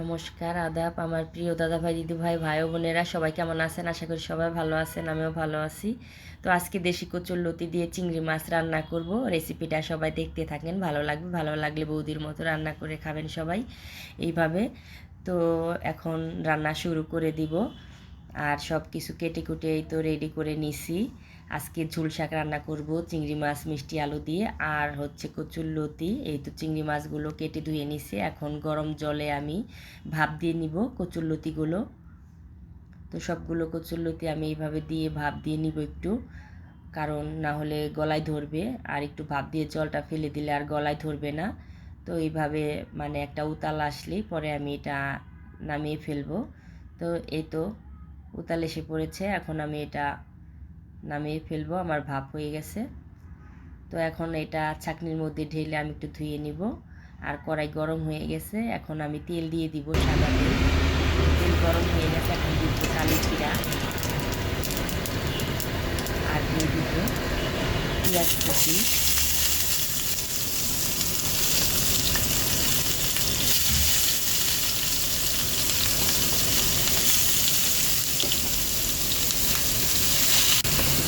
নমস্কার, আদাব। আমার প্রিয় দাদা ভাই দিদি ভাই ভাই বোনেরা, সবাই কেমন আছেন? আশা করি সবাই ভালো আছেন, আমিও ভালো আছি। তো আজকে দেশি কচুর লতি দিয়ে চিংড়ি মাছ রান্না করব। রেসিপিটা সবাই দেখতে থাকেন, ভালো লাগবে, ভালো লাগলে বৌদির মতো রান্না করে খাবেন সবাই এইভাবে। তো এখন রান্না শুরু করে দিব। আর সব কিছু কেটে কুটে এই তো রেডি করে নিছি। আজকে ঝুল শাক রান্না করব, চিংড়ি মাছ, মিষ্টি, আলু দিয়ে, আর হচ্ছে কচুর লতি। এই তো চিংড়ি মাছগুলো কেটে ধুয়ে নিছি। এখন গরম জলে আমি ভাপ দিয়ে নিব কচুর লতিগুলো। তো সবগুলো কচুর লতি আমি এইভাবে দিয়ে ভাপ দিয়ে নিব একটু। কারণ না হলে গলায় ধরবে, আর একটু ভাপ দিয়ে জলটা ফেলে দিলে আর গলায় ধরবে না। তো এইভাবে মানে একটা উতাল আসলেই পরে আমি এটা নামিয়ে ফেলব। তো এই তো উতাল এসে পড়েছে। এখন আমি এটা নামিয়ে ফেলব। আমার ভাপ হয়ে গেছে। তো এখন এটা ছাকনির মধ্যে ঢেলে আমি একটু ধুয়ে নিব। আর কড়াই গরম হয়ে গেছে। এখন আমি তেল দিয়ে দিব সাদা তেল। তেল গরম হয়ে গেছে। এখন দিব কালি জিরা। আর দিয়ে দিব পেঁয়াজ কুচি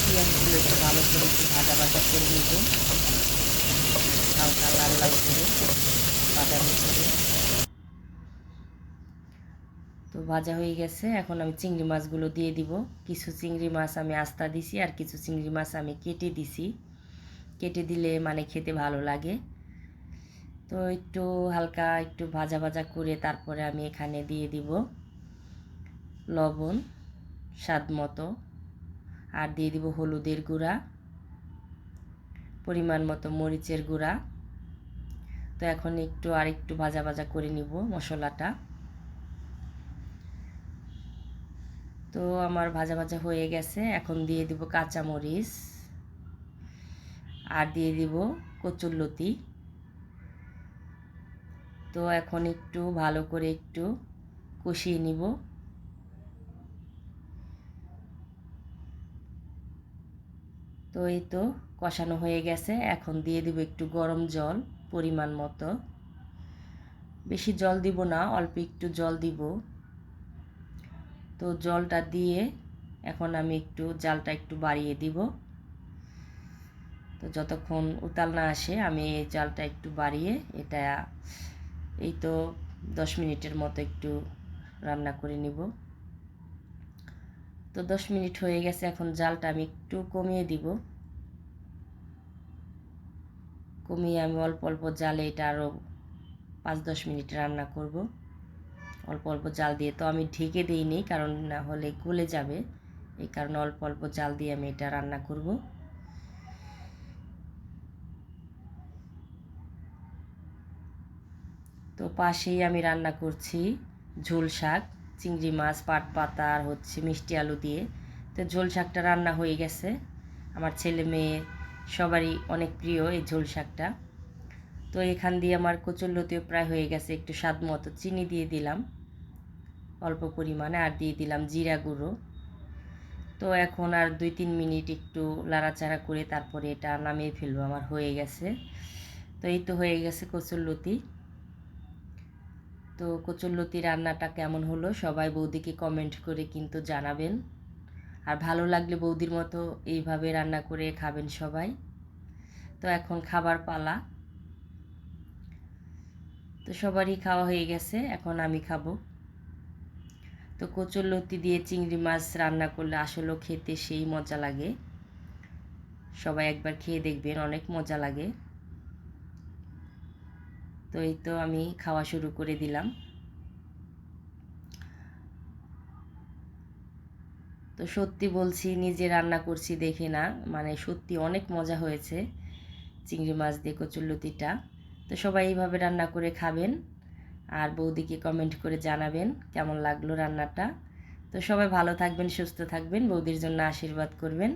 পেঁয়াজগুলো একটু ভালো করে একটু ভাজা ভাজা করে নিব হালকা লাল লাল করে বাদামি করে তো ভাজা হয়ে গেছে, এখন আমি চিংড়ি মাছগুলো দিয়ে দিব। কিছু চিংড়ি মাছ আমি আস্তা দিছি আর কিছু চিংড়ি মাছ আমি কেটে দিছি। কেটে দিলে মানে খেতে ভালো লাগে। তো একটু হালকা একটু ভাজা ভাজা করে তারপরে আমি এখানে দিয়ে দিব লবণ স্বাদ মতো। আর দিয়ে দিব হলুদের গুঁড়া। পরিমাণ মতো মরিচের গুঁড়া। তো এখন একটু আর একটু ভাজা ভাজা করে নিব মশলাটা। তো আমার ভাজা ভাজা হয়ে গেছে। এখন দিয়ে দিব কাঁচা মরিচ আর দিয়ে দিব কচুরলতি। তো এখন একটু ভালো করে একটু কষিয়ে নিব। তো এই তো কষানো হয়ে গেছে। এখন দিয়ে দিব একটু গরম জল পরিমাণ মতো। বেশি জল দিব না, অল্প একটু জল দিব। তো জলটা দিয়ে এখন আমি একটু জালটা একটু বাড়িয়ে দিব। তো যতক্ষণ উতাল না আসে, আমি এই জালটা একটু বাড়িয়ে এটা এই তো দশ মিনিটের মতো একটু রান্না করে নিব। তো দশ মিনিট হয়ে গেছে, এখন জালটা আমি একটু কমিয়ে দিব। কমিয়ে আমি অল্প অল্প জালে এটা আরও পাঁচ, দশ মিনিট রান্না করব। অল্প অল্প জাল দিয়ে তো আমি ঢেকে দিইনি, কারণ না হলে গলে যাবে। এই কারণে অল্প অল্প জাল দিয়ে আমি এটা রান্না করব। তো পাশেই আমি রান্না করছি ঝোল শাক, চিংড়ি মাছ, পাট, পাতা আর হচ্ছে মিষ্টি আলু দিয়ে। তো ঝোল শাকটা রান্না হয়ে গেছে। আমার ছেলে মেয়ে সবারই অনেক প্রিয় এই ঝোল শাকটা। তো এখান দিয়ে আমার কচুরলতিও প্রায় হয়ে গেছে, একটু স্বাদ মতো চিনি দিয়ে দিলাম, অল্প পরিমাণে, আর দিয়ে দিলাম জিরা গুঁড়ো। তো এখন আর দুই তিন মিনিট একটু লাড়াচাড়া করে তারপরে এটা নামিয়ে ফেলব, আমার হয়ে গেছে। তো এই তো হয়ে গেছে কচুরলতি। তো কচুরলতি রান্নাটা কেমন হলো সবাই বৌদিকে কমেন্ট করে কিন্তু জানাবেন। আর ভালো লাগলে বৌদির মতো এইভাবে রান্না করে খাবেন সবাই। তো এখন খাবার পালা। তো সবারই খাওয়া হয়ে গেছে, এখন আমি খাব। তো কচুর লতি দিয়ে চিংড়ি মাছ রান্না করলে আসলেও খেতে সেই মজা লাগে। সবাই একবার খেয়ে দেখবেন, অনেক মজা লাগে। তো এই তো আমি খাওয়া শুরু করে দিলাম। তো সত্যি বলছি, নিজে রান্না করছি দেখে না। মানে সত্যি অনেক মজা হয়েছে চিংড়ি মাছ দিয়ে কচুরলতিটা। তো সবাই এইভাবে রান্না করে খাবেন আর বৌদিকে কমেন্ট করে জানাবেন কেমন লাগল রান্নাটা। তো সবাই ভালো থাকবেন, সুস্থ থাকবেন, বৌদির জন্য আশীর্বাদ করবেন।